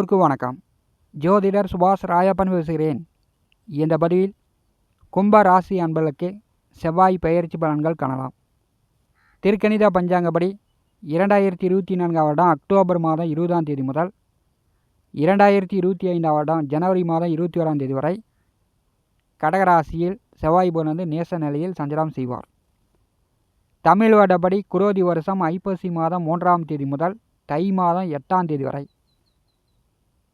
எல்லோருக்கும் வணக்கம். ஜோதிடர் சுபாஷ் ராயப்பன் பேசுகிறேன். இந்த பதிவில் கும்ப ராசி அன்பர்களுக்கு செவ்வாய் பெயர்ச்சி பலன்கள் காணலாம். திருக்கணித பஞ்சாங்கப்படி இரண்டாயிரத்தி இருபத்தி நான்காம் வருடம் அக்டோபர் மாதம் இருபதாம் தேதி முதல் இரண்டாயிரத்தி இருபத்தி ஐந்தாம் வருடம் ஜனவரி மாதம் இருபத்தி ஓராம் தேதி வரை கடகராசியில் செவ்வாய் புகழ்ந்து நேச நிலையில் சஞ்சலம் செய்வார். தமிழ் வருடப்படி குரோதி வருஷம் ஐப்பசி மாதம் மூன்றாம் தேதி முதல் தை மாதம் எட்டாம் தேதி வரை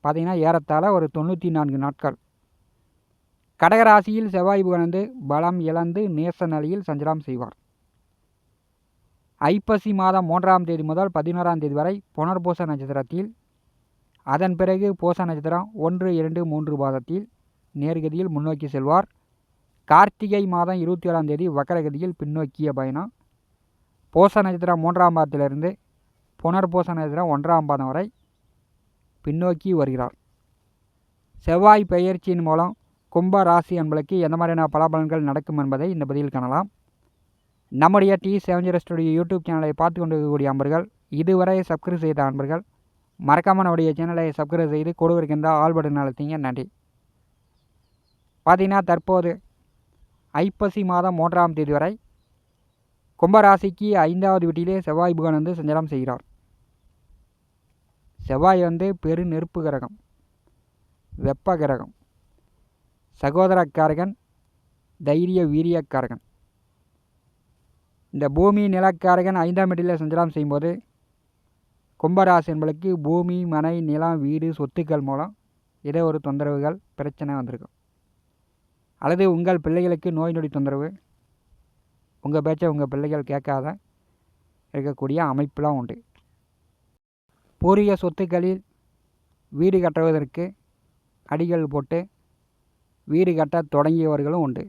பார்த்திங்கன்னா ஏறத்தாழ ஒரு தொண்ணூற்றி நான்கு நாட்கள். கடகராசியில் செவ்வாய் புகழ்ந்து பலம் இழந்து நேச நிலையில் சஞ்சலம் செய்வார். ஐப்பசி மாதம் மூன்றாம் தேதி முதல் பதினோராம் தேதி வரை புனர்பூச நட்சத்திரத்தில் அதன் பிறகு பூச நட்சத்திரம் ஒன்று இரண்டு மூன்று பாதத்தில் நேர்கதியில் முன்னோக்கி செல்வார். கார்த்திகை மாதம் இருபத்தி ஏழாம் தேதி வக்கரகதியில் பின்னோக்கிய பயணம். பூச நட்சத்திரம் மூன்றாம் பாதத்திலிருந்து புனர்பூச நட்சத்திரம் ஒன்றாம் பாதம் வரை பின்னோக்கி வருகிறார். செவ்வாய் பெயர்ச்சியின் மூலம் கும்ப ராசி என்பதற்கு எந்த மாதிரியான பலாபலன்கள் நடக்கும் என்பதை இந்த பதிவில் காணலாம். நம்முடைய டி செவஞ்சர் ஸ்டுடியோ யூடியூப் சேனலை பார்த்து கொண்டிருக்கக்கூடிய அன்பர்கள் இதுவரை சப்ஸ்கிரைப் செய்த அன்பர்கள் மறக்காமல் நம்முடைய சேனலை சப்ஸ்கிரைப் செய்து கொடுவிருக்கின்ற ஆள்படு பட்டன் நன்றி. பார்த்தீங்கன்னா தற்போது ஐப்பசி மாதம் மூன்றாம் தேதி வரை கும்பராசிக்கு ஐந்தாவது வீட்டிலே செவ்வாய் புகன் வந்து சஞ்சலம் செய்கிறார். செவ்வாய் வந்து பெரு நெருப்பு கிரகம் வெப்ப கிரகம் சகோதரக்காரகன் தைரிய வீரியக்காரகன். இந்த பூமி நிலக்காரகன் ஐந்தாம் இடத்தில் சஞ்சலம் செய்யும்போது கும்பராசி என்பளுக்கு பூமி மனை நிலம் வீடு சொத்துக்கள் மூலம் ஏதோ ஒரு தொந்தரவுகள் பிரச்சனை வந்திருக்கும். அல்லது உங்கள் பிள்ளைகளுக்கு நோய் நொடி தொந்தரவு உங்கள் பேச்சை உங்கள் பிள்ளைகள் கேட்காத இருக்கக்கூடிய அமைப்பெலாம் உண்டு. பூர்வீக சொத்துக்களில் வீடு கட்டுவதற்கு அடிகள் போட்டு வீடு கட்ட தொடங்கியவர்களும் உண்டு.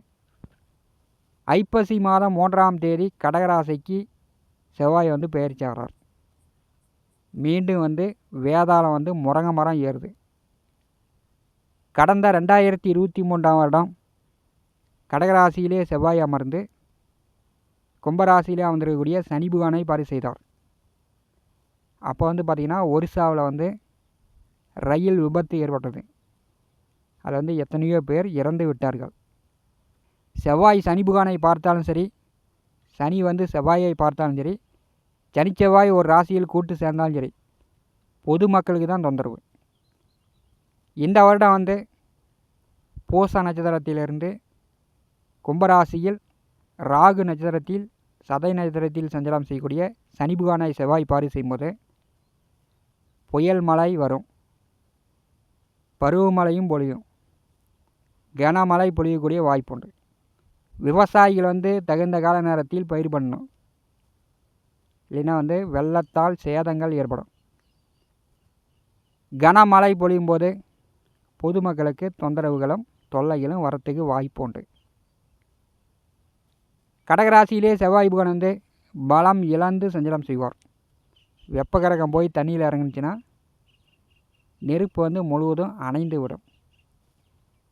ஐப்பசி மாதம் மூன்றாம் தேதி கடகராசிக்கு செவ்வாய் வந்து பெயர்ச்சாகிறார் மீண்டும் வந்து வேதாளம் வந்து முருங்க மரம் ஏறுது. கடந்த ரெண்டாயிரத்தி இருபத்தி மூன்றாம் வருடம் கடகராசியிலே செவ்வாய் அமர்ந்து கும்பராசியிலே அமர்ந்திருக்கக்கூடிய சனி புகானை பாரி செய்தார். அப்போ வந்து பார்த்திங்கன்னா ஒரிசாவில் வந்து ரயில் விபத்து ஏற்பட்டது. அதில் வந்து எத்தனையோ பேர் இறந்து விட்டார்கள். செவ்வாய் சனி புகானை பார்த்தாலும் சரி சனி வந்து செவ்வாயை பார்த்தாலும் சரி சனிச்செவ்வாய் ஒரு ராசியில் கூட்டு சேர்ந்தாலும் சரி பொதுமக்களுக்கு தான் தொந்தரவு. இந்த வருடம் வந்து பூச நட்சத்திரத்திலிருந்து கும்பராசியில் ராகு நட்சத்திரத்தில் சதை நட்சத்திரத்தில் சஞ்சலம் செய்யக்கூடிய சனி புகானை செவ்வாய் பாரி செய்யும்போது புயல் மழை வரும். பருவமழையும் பொழியும். கனமழை பொழியக்கூடிய வாய்ப்புண்டு. விவசாயிகள் வந்து தகுந்த கால நேரத்தில் பயிர் பண்ணணும். இல்லைன்னா வந்து வெள்ளத்தால் சேதங்கள் ஏற்படும். கனமழை பொழியும் போது பொதுமக்களுக்கு தொந்தரவுகளும் தொல்லைகளும் வரத்துக்கு வாய்ப்பு உண்டு கடகராசியிலே செவ்வாய் புகன் வந்து பலம் இழந்து சஞ்சலம் செய்வார். வெப்பகரகம் போய் தண்ணியில் இறங்குனுச்சுன்னா நெருப்பு வந்து முழுவதும் அணைந்து விடும்.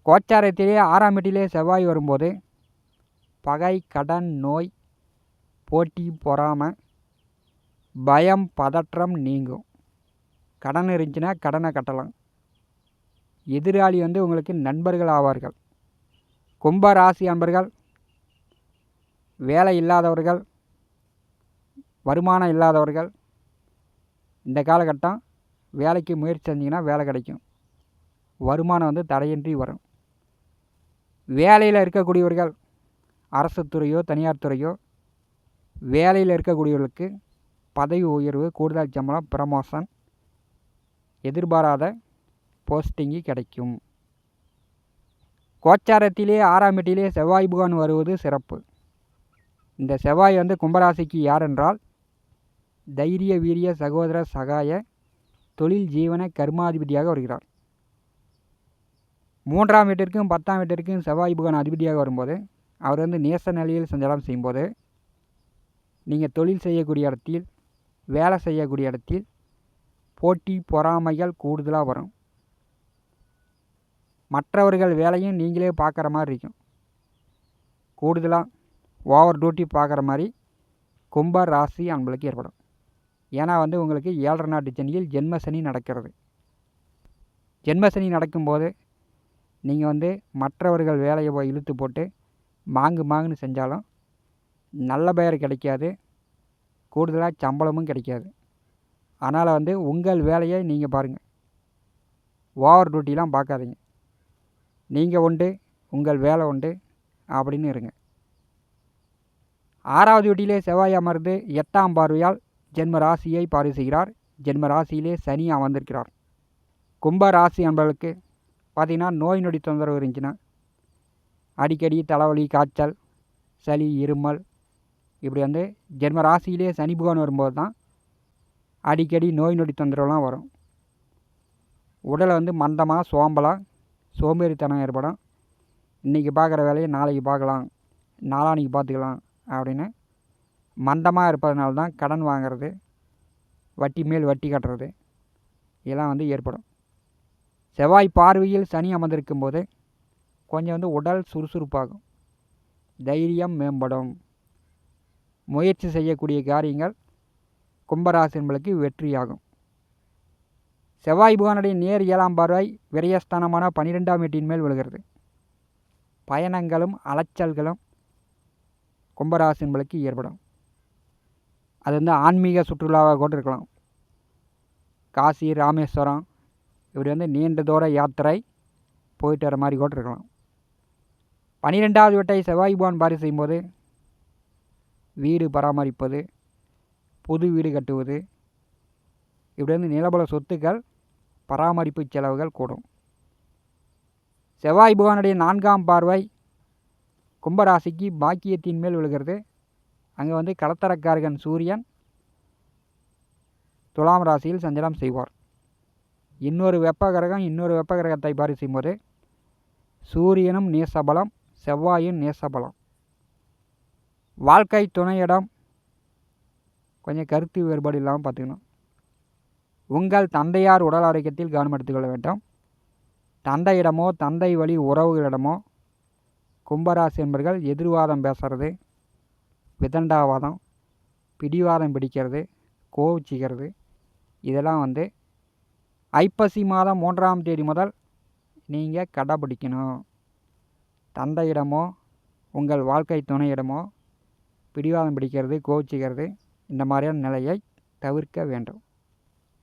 கோச்சாரத்திலே ஆறாம் வீட்டிலே செவ்வாய் வரும்போது பகை கடன் நோய் போட்டி பொறாமல் பயம் பதற்றம் நீங்கும். கடன் இருந்துச்சுன்னா கடனை கட்டலாம். எதிராளி வந்து உங்களுக்கு நண்பர்கள் ஆவார்கள். கும்ப ராசி அன்பர்கள் வேலை இல்லாதவர்கள் வருமானம் இல்லாதவர்கள் இந்த காலகட்டம் வேலைக்கு முயற்சி செஞ்சிங்கன்னா வேலை கிடைக்கும். வருமானம் வந்து தடையின்றி வரும். வேலையில் இருக்கக்கூடியவர்கள் அரசு துறையோ தனியார் துறையோ வேலையில் இருக்கக்கூடியவர்களுக்கு பதவி உயர்வு கூடுதல் சம்பளம் ப்ரமோஷன் எதிர்பாராத போஸ்டிங்கு கிடைக்கும். கோச்சாரத்திலே ஆறாம் செவ்வாய் புகான் வருவது சிறப்பு. இந்த செவ்வாய் வந்து கும்பராசிக்கு யார் என்றால் தைரிய வீரிய சகோதர சகாய தொழில் ஜீவன கர்மாதிபதியாக வருகிறார். மூன்றாம் வீட்டிற்கும் பத்தாம் வீட்டிற்கும் செவ்வாய் புகான் அதிபதியாக வரும்போது அவர் வந்து நேச நிலையில் சஞ்சாரம் செய்யும்போது நீங்கள் தொழில் செய்யக்கூடிய இடத்தில் வேலை செய்யக்கூடிய இடத்தில் போட்டி பொறாமைகள் கூடுதலாக வரும். மற்றவர்கள் வேலையும் நீங்களே பார்க்குற மாதிரி இருக்கும். கூடுதலாக ஓவர் டியூட்டி பார்க்குற மாதிரி கும்ப ராசி அன்பளுக்கு ஏற்படும். ஏன்னா வந்து உங்களுக்கு ஏழரை நாட்டு சனியில் ஜென்ம சனி நடக்கிறது. ஜென்மசனி நடக்கும்போது நீங்கள் வந்து மற்றவர்கள் வேலையை போய் இழுத்து போட்டு மாங்கு மாங்குன்னு செஞ்சாலும் நல்ல பெயர் கிடைக்காது கூடுதலாக சம்பளமும் கிடைக்காது. அதனால் வந்து உங்கள் வேலையை நீங்கள் பாருங்கள் ஓவர் டியூட்டிலாம் பார்க்காதீங்க. நீங்கள் உண்டு உங்கள் வேலை உண்டு அப்படின்னு இருங்க. ஆறாவது வீட்டிலே செவ்வாய் அமர்ந்து எட்டாம் பார்வையால் ஜென்ம ராசியை பார்வை செய்கிறார் ஜென்ம ராசியிலே சனி அமர்ந்திருக்கிறார். கும்ப ராசி என்பவர்களுக்கு பார்த்திங்கன்னா நோய் நொடி தொந்தரவு இருந்துச்சுன்னா அடிக்கடி தலைவலி காய்ச்சல் சளி இருமல் இப்படி வந்து ஜென்ம ராசியிலே சனி பகவான் வரும்போது தான் அடிக்கடி நோய் நொடி தொந்தரவுலாம் வரும். உடலை வந்து மந்தமாக சோம்பலாக சோம்பேறித்தனம் ஏற்படும். இன்றைக்கி பார்க்குற வேலையை நாளைக்கு பார்க்கலாம். நாளான்னைக்கு பார்த்துக்கலாம் அப்படின்னு மந்தமாக இருப்பதனால தான் கடன் வாங்கிறது வட்டி மேல் வட்டி கட்டுறது இதெல்லாம் வந்து ஏற்படும். செவ்வாய் பார்வையில் சனி அமர்ந்திருக்கும் போது கொஞ்சம் வந்து உடல் சுறுசுறுப்பாகும். தைரியம் மேம்படும். முயற்சி செய்யக்கூடிய காரியங்கள் கும்பராசி என்பளுக்கு வெற்றியாகும். செவ்வாய் புகானுடைய நேர் ஏழாம் பார்வை விரயஸ்தானமான பனிரெண்டாம் வீட்டின் மேல் விழுகிறது. பயணங்களும் அலைச்சல்களும் கும்பராசி என்பளுக்கு ஏற்படும். அது வந்து ஆன்மீக சுற்றுலாவாக கூட இருக்கலாம். காசி ராமேஸ்வரம் இப்படி வந்து நீண்ட தூர யாத்திரை போயிட்டு வர மாதிரி கூட இருக்கலாம். பனிரெண்டாவது வீட்டை செவ்வாய் பவான் பாரி செய்யும்போது வீடு பராமரிப்பது புது வீடு கட்டுவது இப்படி வந்து நிலபல சொத்துக்கள் பராமரிப்பு செலவுகள் கூடும். செவ்வாய் பகவானுடைய நான்காம் பார்வை கும்பராசிக்கு பாக்கியத்தின் மேல் விழுகிறது. அங்கே வந்து களத்தரக்காரகன் சூரியன் துலாம் ராசியில் சஞ்சலம் செய்வார். இன்னொரு வெப்ப கிரகம் இன்னொரு வெப்ப கிரகத்தை பாரி போது சூரியனும் நேசபலம் செவ்வாயும் நேசபலம். வாழ்க்கை துணையிடம் கொஞ்சம் கருத்து வேறுபாடு இல்லாமல் பார்த்துக்கணும். உங்கள் தந்தையார் உடல் ஆரோக்கியத்தில் கவனம் எடுத்துக்கொள்ள வேண்டும். தந்தையிடமோ தந்தை வழி உறவுகளிடமோ கும்பராசி என்பர்கள் எதிர்வாதம் பேசுறது விதண்டாவாதம் பிடிவாதம் பிடிக்கிறது கோவிச்சிக்கிறது. இதெல்லாம் வந்து ஐப்பசி மாதம் மூன்றாம் தேதி முதல் நீங்கள் கடைப்பிடிக்கணும் தந்தையிடமோ உங்கள் வாழ்க்கை துணையிடமோ பிடிவாதம் பிடிக்கிறது கோவிச்சிக்கிறது இந்த மாதிரியான நிலையை தவிர்க்க வேண்டும்.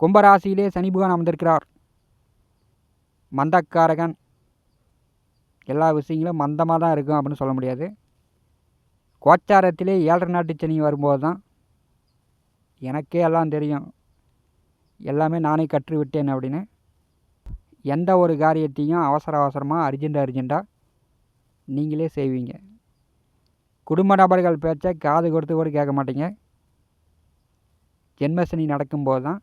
கும்பராசியிலே சனி பகவான் அமர்ந்திருக்கிறார். மந்தக்காரகன். எல்லா விஷயங்களும் மந்தமாக தான் இருக்கும் அப்படின்னு சொல்ல முடியாது. கோச்சாரத்திலே ஏழரை நாட்டு சனி வரும்போது தான் எனக்கே எல்லாம் தெரியும். எல்லாமே நானே கற்று விட்டேன் அப்படின்னு. எந்த ஒரு காரியத்தையும் அவசர அவசரமாக அர்ஜெண்ட் அர்ஜெண்ட்டாக நீங்களே செய்வீங்க. குடும்ப நபர்கள் பேச்சை காது கொடுத்து கூட கேட்க மாட்டீங்க. ஜென்மசனி நடக்கும்போது தான்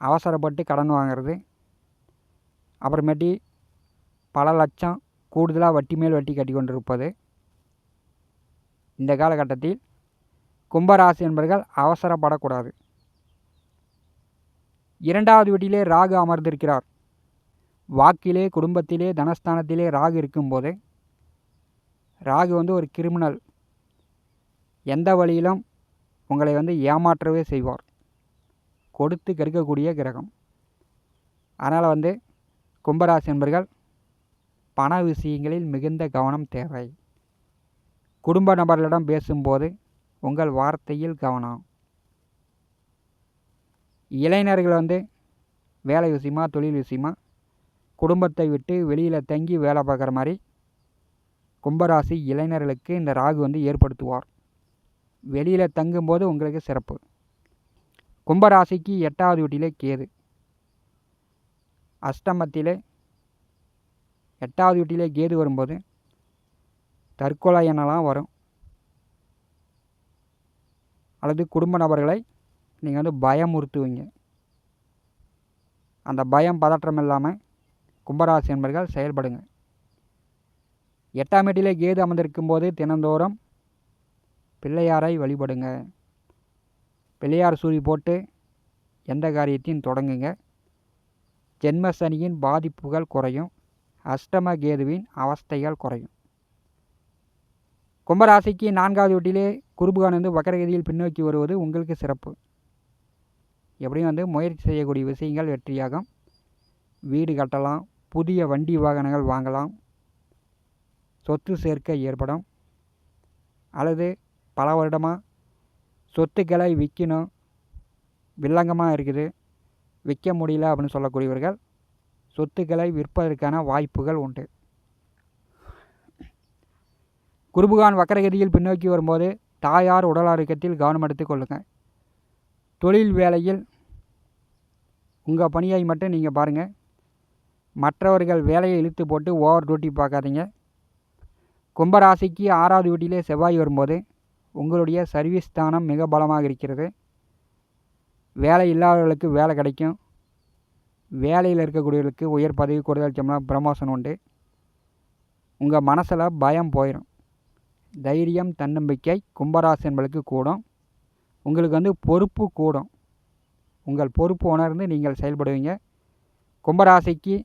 அவசரப்பட்டு கடன் வாங்கிறது. அப்புறமேட்டி பல லட்சம் கூடுதலாக வட்டி மேல் வட்டி கட்டி கொண்டிருப்பது இந்த காலகட்டத்தில் கும்பராசி என்பர்கள் அவசரப்படக்கூடாது. இரண்டாவது வீட்டிலே ராகு அமர்ந்திருக்கிறார். வாக்கிலே குடும்பத்திலே தனஸ்தானத்திலே ராகு இருக்கும்போது ராகு வந்து ஒரு கிரிமினல். எந்த வழியிலும் உங்களை வந்து ஏமாற்றவே செய்வார். கொடுத்து கெடுக்கக்கூடிய கிரகம். அதனால் வந்து கும்பராசி என்பர்கள் பண விஷயங்களில் மிகுந்த கவனம் தேவை. குடும்ப நபர்களிடம் பேசும்போது உங்கள் வார்த்தையில் கவனம். இளைஞர்கள் வந்து வேலை விஷயமா தொழில் விஷயமா குடும்பத்தை விட்டு வெளியில் தங்கி வேலை பார்க்குற மாதிரி கும்பராசி இளைஞர்களுக்கு இந்த ராகு வந்து ஏற்படுத்துவார். வெளியில் தங்கும்போது உங்களுக்கு சிறப்பு. கும்பராசிக்கு எட்டாவது வீட்டிலே கேது. அஷ்டமத்திலே எட்டாவது வீட்டிலே கேது வரும்போது தற்கொலை எண்ணலாம் வரும். அல்லது குடும்ப நபர்களை நீங்கள் வந்து பயமுறுத்துவீங்க. அந்த பயம் பதற்றம் இல்லாமல் கும்பராசி என்பர்கள் செயல்படுங்க. எட்டாம் வீட்டிலே கேது அமர்ந்திருக்கும் போது தினந்தோறும் பிள்ளையாரை வழிபடுங்க. பிள்ளையார் சூரி போட்டு எந்த காரியத்தையும் தொடங்குங்க. ஜென்மசனியின் பாதிப்புகள் குறையும். அஷ்டம கேதுவின் அவஸ்தைகள் குறையும். கும்பராசிக்கு நான்காவது வீட்டிலே குருபகான் வந்து வக்கரகதியில் பின்னோக்கி வருவது உங்களுக்கு சிறப்பு. எப்படியும் வந்து முயற்சி செய்யக்கூடிய விஷயங்கள் வெற்றியாகும். வீடு கட்டலாம் புதிய வண்டி வாகனங்கள் வாங்கலாம். சொத்து சேர்க்கை ஏற்படும். அல்லது பல வருடமாக சொத்துக்களை விற்கணும் வில்லங்கமாக இருக்குது. விற்க முடியல அப்படின்னு சொல்லக்கூடியவர்கள் சொத்துக்களை விற்பதற்கான வாய்ப்புகள் உண்டு. குருபுகான் வக்கரகதியில் பின்னோக்கி வரும்போது தாயார் உடல் ஆரோக்கியத்தில் கவனம் எடுத்துக் கொள்ளுங்கள் தொழில் வேலையில் உங்கள் பணியை மட்டும் நீங்கள் பாருங்கள் மற்றவர்கள் வேலையை இழுத்து போட்டு ஓவர் டியூட்டி பார்க்காதீங்க. கும்பராசிக்கு ஆறாவது வீட்டிலே செவ்வாய் வரும்போது உங்களுடைய சர்வீஸ் ஸ்தானம் மிக பலமாக இருக்கிறது. வேலை இல்லாதவர்களுக்கு வேலை கிடைக்கும். வேலையில் இருக்கக்கூடியவர்களுக்கு உயர் பதவி கூடுதல் சம்பளம் ப்ரமோஷன் உண்டு. உங்கள் மனசில் பயம் போயிடும் தைரியம் தன்னம்பிக்கை கும்பராசி என்பளுக்கு கூடும். உங்களுக்கு வந்து பொறுப்பு கூடும். உங்கள் பொறுப்பு உணர்ந்து நீங்கள் செயல்படுவீங்க. கும்பராசிக்கு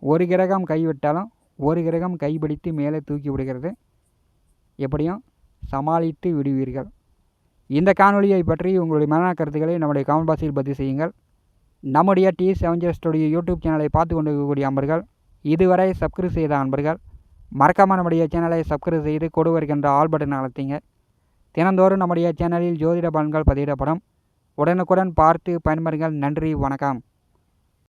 ஒரு கிரகம் கைவிட்டாலும் ஒரு கிரகம் கைப்பிடித்து மேலே தூக்கி விடுகிறது. எப்படியும் சமாளித்து விடுவீர்கள். இந்த காணொலியை பற்றி உங்களுடைய மன கருத்துக்களை நம்முடைய கமெண்ட் பாக்ஸில் பதிவு செய்யுங்கள். நம்முடைய டி செவன்ஜர் ஸ்டுடியோ யூடியூப் சேனலை பார்த்து கொண்டிருக்கக்கூடிய அன்பர்கள் இதுவரை சப்ஸ்கிரைப் செய்த அன்பர்கள் மறக்காமல் நம்முடைய சேனலை சப்ஸ்கிரைப் செய்து கொடு வருகின்ற ஆல் பட்டன் அழுத்திங்க. தினந்தோறும் நம்முடைய சேனலில் ஜோதிட பலன்கள் பதிவிடப்படும். உடனுக்குடன் பார்த்து பயன்பெறுங்கள். நன்றி. வணக்கம்.